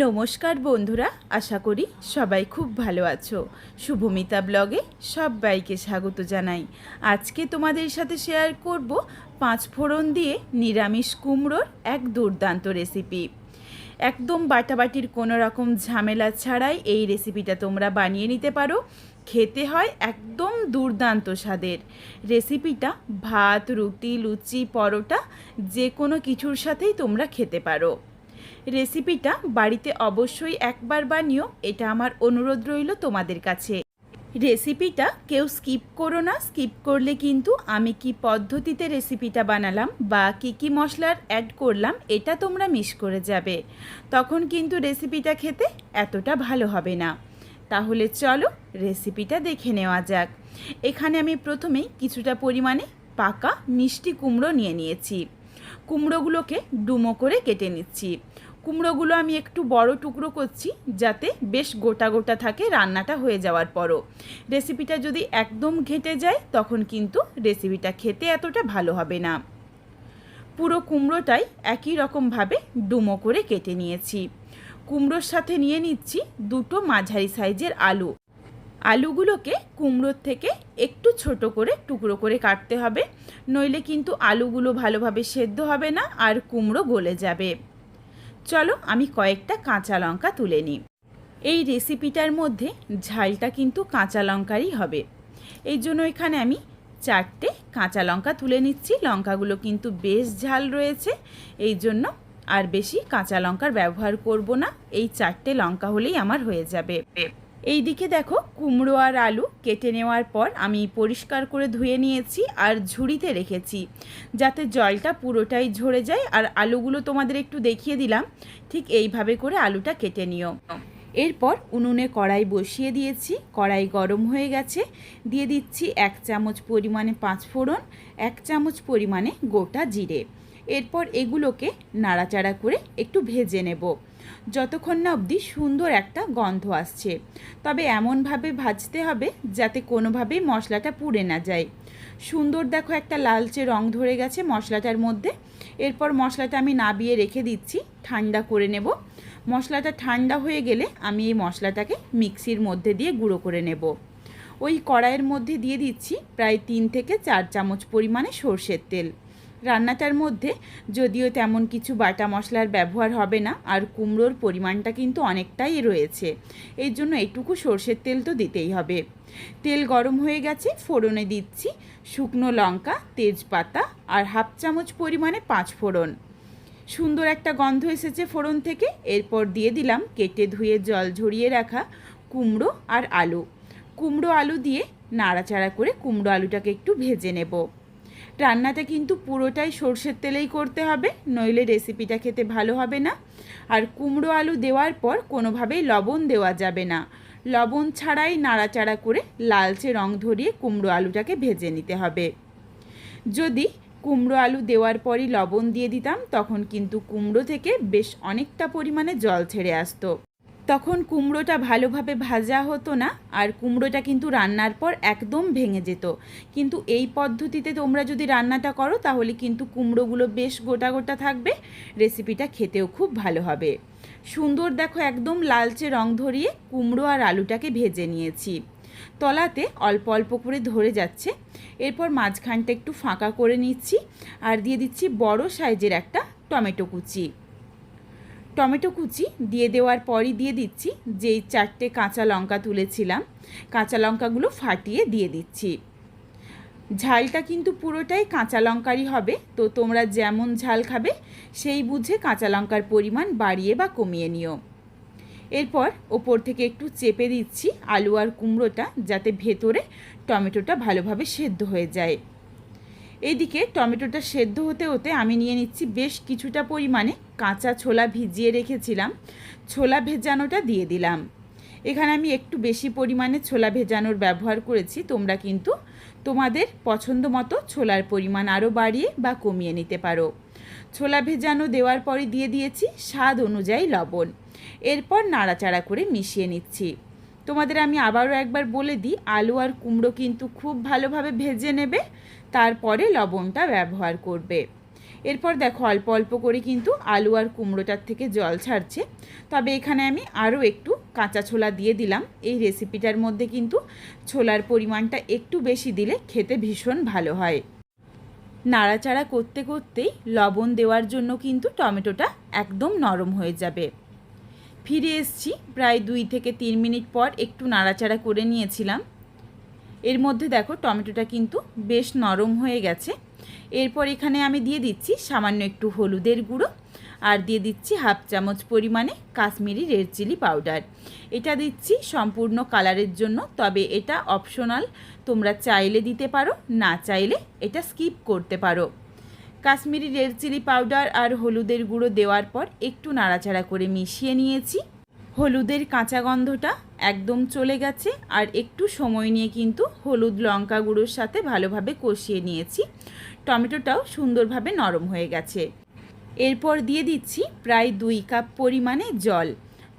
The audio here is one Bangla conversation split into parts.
নমস্কার বন্ধুরা, আশা করি সবাই খুব ভালো আছো। শুভমিতা ব্লগে সবাইকে স্বাগত জানাই। আজকে তোমাদের সাথে শেয়ার করব পাঁচ ফোড়ন দিয়ে নিরামিষ কুমড়োর এক দুর্দান্ত রেসিপি একদম বাটাবাটির কোনো রকম ঝামেলা ছাড়াই এই রেসিপিটা তোমরা বানিয়ে নিতে পারো। খেতে হয় একদম দুর্দান্ত স্বাদের। রেসিপিটা ভাত, রুটি, লুচি, পরোটা যে কোনো কিছুর সাথেই তোমরা খেতে পারো। রেসিপিটা বাড়িতে অবশ্যই একবার বানিও, এটা আমার অনুরোধ রইল তোমাদের কাছে। রেসিপিটা কেউ স্কিপ করো না, স্কিপ করলে কিন্তু আমি কি পদ্ধতিতে রেসিপিটা বানালাম বা কি কি মশলার অ্যাড করলাম, এটা তোমরা মিস করে যাবে। তখন কিন্তু রেসিপিটা খেতে এতটা ভালো হবে না। তাহলে চলো রেসিপিটা দেখে নেওয়া যাক। এখানে আমি প্রথমেই কিছুটা পরিমাণে পাকা মিষ্টি কুমড়ো নিয়ে নিয়েছি। কুমড়োগুলোকে ডুমো করে কেটে নিচ্ছি। কুমড়োগুলো আমি একটু বড় টুকরো করছি যাতে বেশ গোটা গোটা থাকে রান্নাটা হয়ে যাওয়ার পরও। রেসিপিটা যদি একদম ঘেটে যায়, তখন কিন্তু রেসিপিটা খেতে এতটা ভালো হবে না। পুরো কুমড়োটাই একই রকমভাবে ডুমো করে কেটে নিয়েছি। কুমড়োর সাথে নিয়ে নিচ্ছি দুটো মাঝারি সাইজের আলু। আলুগুলোকে কুমড়োর থেকে একটু ছোট করে টুকরো করে কাটতে হবে, নইলে কিন্তু আলুগুলো ভালোভাবে সেদ্ধ হবে না আর কুমড়ো গলে যাবে। চলো আমি কয়েকটা কাঁচা লঙ্কা তুলে নিই। এই রেসিপিটার মধ্যে ঝালটা কিন্তু কাঁচা লঙ্কারই হবে। এই জন্য এখানে আমি চারটে কাঁচা লঙ্কা তুলে নিচ্ছি। লঙ্কাগুলো কিন্তু বেশ ঝাল রয়েছে। এই জন্য আর বেশি কাঁচা লঙ্কার ব্যবহার করব না। এই চারটে লঙ্কা হলেই আমার হয়ে যাবে। এই দিকে দেখো, কুমড়ো আর আলু কেটে নেওয়ার পর আমি পরিষ্কার করে ধুয়ে নিয়েছি আর ঝুড়িতে রেখেছি, যাতে জলটা পুরোটাই ঝরে যায়। আর আলুগুলো তোমাদের একটু দেখিয়ে দিলাম, ঠিক এইভাবে করে আলুটা কেটে নিও। এরপর উনুনে কড়াই বসিয়ে দিয়েছি, কড়াই গরম হয়ে গেছে। দিয়ে দিচ্ছি এক চামচ পরিমাণে পাঁচ ফোড়ন এক চামচ পরিমাণে গোটা জিরে। এরপর এগুলোকে নাড়াচাড়া করে একটু ভেজে নেব। যতক্ষণ না অবধি সুন্দর একটা গন্ধ আসছে। তবে এমনভাবে ভাজতে হবে যাতে কোনোভাবেই মশলাটা পুড়ে না যায়। সুন্দর দেখো একটা লালচে রং ধরে গেছে মশলাটার মধ্যে। এরপর মশলাটা আমি নাবিয়ে রেখে দিচ্ছি, ঠান্ডা করে নেব। মশলাটা ঠান্ডা হয়ে গেলে আমি এই মশলাটাকে মিক্সির মধ্যে দিয়ে গুঁড়ো করে নেব। ওই কড়াইয়ের মধ্যে দিয়ে দিচ্ছি প্রায় তিন থেকে চার চামচ পরিমাণে সর্ষের তেল। রান্নাটার মধ্যে যদিও তেমন কিছু বাটা মশলার ব্যবহার হবে না, আর কুমড়োর পরিমাণটা কিন্তু অনেকটাই রয়েছে। এর জন্য এইটুকু সর্ষের তেল তো দিতেই হবে। তেল গরম হয়ে গেছে, ফোড়নে দিচ্ছি শুকনো লঙ্কা, তেজপাতা আর হাফ চামচ পরিমাণে পাঁচ ফোড়ন। সুন্দর একটা গন্ধ এসেছে ফোড়ন থেকে। এরপর দিয়ে দিলাম কেটে ধুয়ে জল ঝরিয়ে রাখা কুমড়ো আর আলু। কুমড়ো আলু দিয়ে নাড়াচাড়া করে কুমড়ো আলুটাকে একটু ভেজে নেব। রান্নাটা কিন্তু পুরোটাই সর্ষের তেলেই করতে হবে, নইলে রেসিপিটা খেতে ভালো হবে না। আর কুমড়ো আলু দেওয়ার পর কোনোভাবেই লবণ দেওয়া যাবে না। লবণ ছাড়াই নাড়াচাড়া করে লালচে রং ধরিয়ে কুমড়ো আলুটাকে ভেজে নিতে হবে। যদি কুমড়ো আলু দেওয়ার পরই লবণ দিয়ে দিতাম, তখন কিন্তু কুমড়ো থেকে বেশ অনেকটা পরিমাণে জল ছেড়ে আসতো। তখন কুমড়োটা ভালোভাবে ভাজা হতো না, আর কুমড়োটা কিন্তু রান্নার পর একদম ভেঙে যেত। কিন্তু এই পদ্ধতিতে তোমরা যদি রান্নাটা করো, তাহলে কিন্তু কুমড়োগুলো বেশ গোটা গোটা থাকবে, রেসিপিটা খেতেও খুব ভালো হবে। সুন্দর দেখো একদম লালচে রং ধরিয়ে কুমড়ো আর আলুটাকে ভেজে নিয়েছি। তলাতে অল্প অল্প করে ধরে যাচ্ছে। এরপর মাঝখানটা একটু ফাঁকা করে নিচ্ছি, আর দিয়ে দিচ্ছি বড় সাইজের একটা টমেটো কুচি। টমেটো কুচি দিয়ে দেওয়ার পরই দিয়ে দিচ্ছি, যেই চারটে কাঁচা লঙ্কা তুলেছিলাম। কাঁচা লঙ্কাগুলো ফাটিয়ে দিয়ে দিচ্ছি। ঝালটা কিন্তু পুরোটাই কাঁচা লঙ্কারই হবে, তো তোমরা যেমন ঝাল খাবে, সেই বুঝে কাঁচা লঙ্কার পরিমাণ বাড়িয়ে বা কমিয়ে নিও। এরপর ওপর থেকে একটু চেপে দিচ্ছি আলু আর কুমড়োটা, যাতে ভেতরে টমেটোটা ভালোভাবে সেদ্ধ হয়ে যায়। এইদিকে টমেটোটা সেদ্ধ হতে হতে আমি নিয়ে নিচ্ছি বেশ কিছুটা পরিমাণে কাঁচা ছোলা ভিজিয়ে রেখেছিলাম। ছোলা ভেজানোটা দিয়ে দিলাম। এখানে আমি একটু বেশি পরিমাণে ছোলা ভেজানোর ব্যবহার করেছি। তোমরা কিন্তু তোমাদের পছন্দ মতো ছোলার পরিমাণ আরও বাড়িয়ে বা কমিয়ে নিতে পারো। ছোলা ভেজানো দেওয়ার পরে দিয়ে দিয়েছি স্বাদ অনুযায়ী লবণ। এরপর নাড়াচাড়া করে মিশিয়ে নিচ্ছি। তোমাদের আমি আবারও একবার বলে দিই, আলু আর কুমড়ো কিন্তু খুব ভালোভাবে ভেজে নেবে। তারপরে লবণটা ব্যবহার করবে। এরপর দেখো অল্প অল্প করে কিন্তু আলু আর কুমড়োটার থেকে জল ছাড়ছে। তবে এখানে আমি আরও একটু কাঁচা ছোলা দিয়ে দিলাম। এই রেসিপিটার মধ্যে কিন্তু ছোলার পরিমাণটা একটু বেশি দিলে খেতে ভীষণ ভালো হয়। নাড়াচাড়া করতে করতেই লবণ দেওয়ার জন্য কিন্তু টমেটোটা একদম নরম হয়ে যাবে। ফিরে এসছি। প্রায় দুই থেকে তিন মিনিট পর একটু নাড়াচাড়া করে নিয়েছিলাম। এর মধ্যে দেখো টমেটোটা কিন্তু বেশ নরম হয়ে গেছে। এরপর এখানে আমি দিয়ে দিচ্ছি সামান্য একটু হলুদের গুঁড়ো আর দিয়ে দিচ্ছি হাফ চামচ পরিমাণে কাশ্মীরি রেড চিলি পাউডার। এটা দিচ্ছি সম্পূর্ণ কালারের জন্য, তবে এটা অপশনাল, তোমরা চাইলে দিতে পারো, না চাইলে এটা স্কিপ করতে পারো। কাশ্মীরি রেড চিলি পাউডার আর হলুদের গুঁড়ো দেওয়ার পর একটু নাড়াচাড়া করে মিশিয়ে নিয়েছি। হলুদের কাঁচা গন্ধটা একদম চলে গেছে। আর একটু সময় নিয়ে কিন্তু হলুদ লঙ্কা গুঁড়োর সাথে ভালোভাবে কষিয়ে নিয়েছি। টমেটোটাও সুন্দরভাবে নরম হয়ে গেছে। এরপর দিয়ে দিচ্ছি প্রায় দুই কাপ পরিমাণে জল।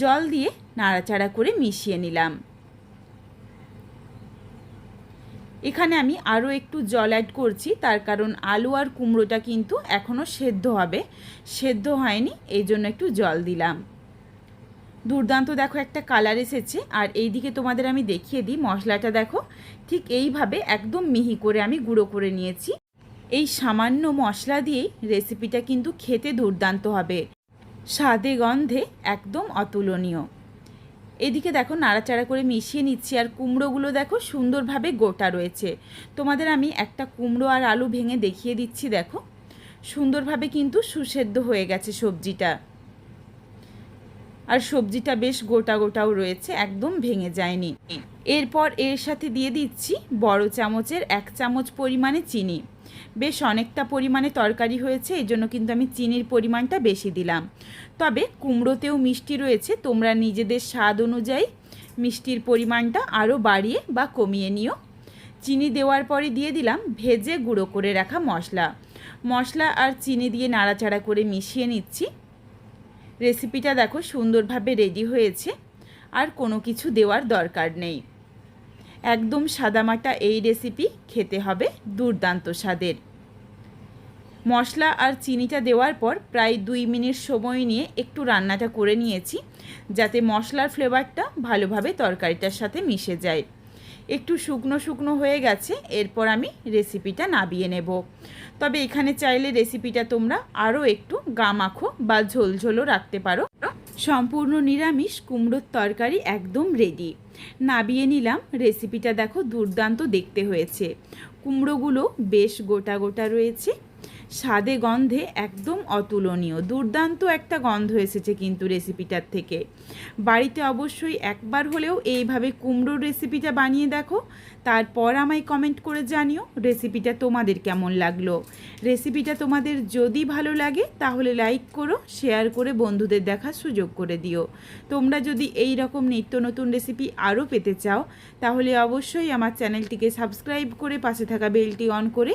জল দিয়ে নাড়াচাড়া করে মিশিয়ে নিলাম। এখানে আমি আরও একটু জল অ্যাড করছি, তার কারণ আলু আর কুমড়োটা কিন্তু এখনও সেদ্ধ হবে। সেদ্ধ হয়নি, এই জন্য একটু জল দিলাম। দুর্দান্ত দেখো একটা কালার এসেছে। আর এই দিকে তোমাদের আমি দেখিয়ে দিই, মশলাটা দেখো। ঠিক এইভাবে একদম মিহি করে আমি গুঁড়ো করে নিয়েছি। এই সামান্য মশলা দিয়েই রেসিপিটা কিন্তু খেতে দুর্দান্ত হবে। স্বাদে গন্ধে একদম অতুলনীয়। এদিকে দেখো নাড়াচাড়া করে মিশিয়ে নিচ্ছি, আর কুমড়োগুলো দেখো সুন্দরভাবে গোটা রয়েছে। তোমাদের আমি একটা কুমড়ো আর আলু ভেঙে দেখিয়ে দিচ্ছি, দেখো। সুন্দরভাবে কিন্তু সুসেদ্ধ হয়ে গেছে সবজিটা। আর সবজিটা বেশ গোটা গোটাও রয়েছে, একদম ভেঙে যায়নি। এরপর এর সাথে দিয়ে দিচ্ছি বড় চামচের এক চামচ পরিমাণে চিনি। বেশ অনেকটা পরিমাণে তরকারি হয়েছে, এই জন্য কিন্তু আমি চিনির পরিমাণটা বেশি দিলাম। তবে কুমড়োতেও মিষ্টি রয়েছে, তোমরা নিজেদের স্বাদ অনুযায়ী মিষ্টির পরিমাণটা আরও বাড়িয়ে বা কমিয়ে নিও। চিনি দেওয়ার পরে দিয়ে দিলাম ভেজে গুঁড়ো করে রাখা মশলা। মশলা আর চিনি দিয়ে নাড়াচাড়া করে মিশিয়ে নিচ্ছি। রেসিপিটা দেখো সুন্দরভাবে রেডি হয়েছে, আর কোনো কিছু দেওয়ার দরকার নেই। একদম সাদামাটা এই রেসিপি খেতে হবে দুর্দান্ত স্বাদের। মশলা আর চিনিটা দেওয়ার পর প্রায় দুই মিনিট সময় নিয়ে একটু রান্নাটা করে নিয়েছি, যাতে মশলার ফ্লেভারটা ভালোভাবে তরকারিটার সাথে মিশে যায়। একটু শুকনো শুকনো হয়ে গেছে, এরপর আমি রেসিপিটা নাবিয়ে নেব। তবে এখানে চাইলে রেসিপিটা তোমরা আরও একটু গামাখো বা ঝোলঝোলও রাখতে পারো। সম্পূর্ণ নিরামিষ কুমড়োর তরকারি একদম রেডি নাবিয়ে নিলাম রেসিপিটা দেখো দুর্দান্ত দেখতে হয়েছে। কুমড়োগুলো বেশ গোটা গোটা রয়েছে স্বাদে গন্ধে একদম অতুলনীয়। দুর্দান্ত একটা গন্ধ এসেছে কিন্তু রেসিপিটার থেকে। বাড়িতে অবশ্যই একবার হলেও এইভাবে কুমড়োর রেসিপিটা বানিয়ে দেখো। তারপর আমায় কমেন্ট করে জানিও রেসিপিটা তোমাদের কেমন লাগল। রেসিপিটা তোমাদের যদি ভালো লাগে তাহলে লাইক করো শেয়ার করে বন্ধুদের দেখার সুযোগ করে দিও। তোমরা যদি এই রকম নিত্য নতুন রেসিপি আরও পেতে চাও, তাহলে অবশ্যই আমার চ্যানেলটিকে সাবস্ক্রাইব করে পাশে থাকা বেলটি অন করে